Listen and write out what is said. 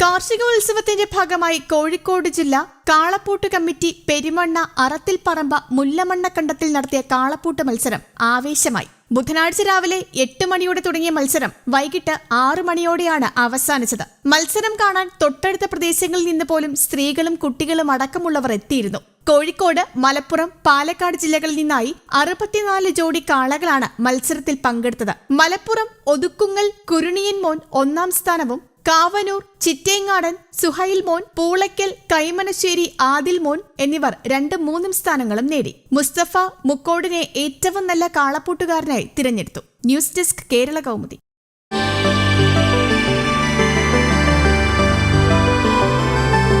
കാർഷികോത്സവത്തിന്റെ ഭാഗമായി കോഴിക്കോട് ജില്ല കാളപ്പൂട്ട് കമ്മിറ്റി പെരുമണ്ണ മുല്ലമണ്ണ കണ്ടത്തിൽ നടത്തിയ കാളപ്പൂട്ട് മത്സരം ആവേശമായി. ബുധനാഴ്ച രാവിലെ എട്ട് മണിയോടെ തുടങ്ങിയ മത്സരം വൈകിട്ട് ആറു മണിയോടെയാണ് അവസാനിച്ചത്. മത്സരം കാണാൻ തൊട്ടടുത്ത പ്രദേശങ്ങളിൽ നിന്ന് പോലും സ്ത്രീകളും കുട്ടികളും അടക്കമുള്ളവർ എത്തിയിരുന്നു. കോഴിക്കോട് മലപ്പുറം പാലക്കാട് ജില്ലകളിൽ നിന്നായി അറുപത്തിനാല് ജോഡി കാളകളാണ് മത്സരത്തിൽ പങ്കെടുത്തത്. മലപ്പുറം ഒതുക്കുങ്ങൽ കുരുണിയൻ മോൻ ഒന്നാം സ്ഥാനവും കാവനൂർ ചിറ്റേങ്ങാടൻ സുഹൈൽ മോൻ പൂളയ്ക്കൽ കൈമനശ്ശേരി ആദിൽ മോൻ എന്നിവർ രണ്ടും മൂന്നും സ്ഥാനങ്ങളും നേടി. മുസ്തഫ മുക്കോടിനെ ഏറ്റവും നല്ല കാളപ്പൂട്ടുകാരനായി തിരഞ്ഞെടുത്തു. News desk Kerala Kaumudi.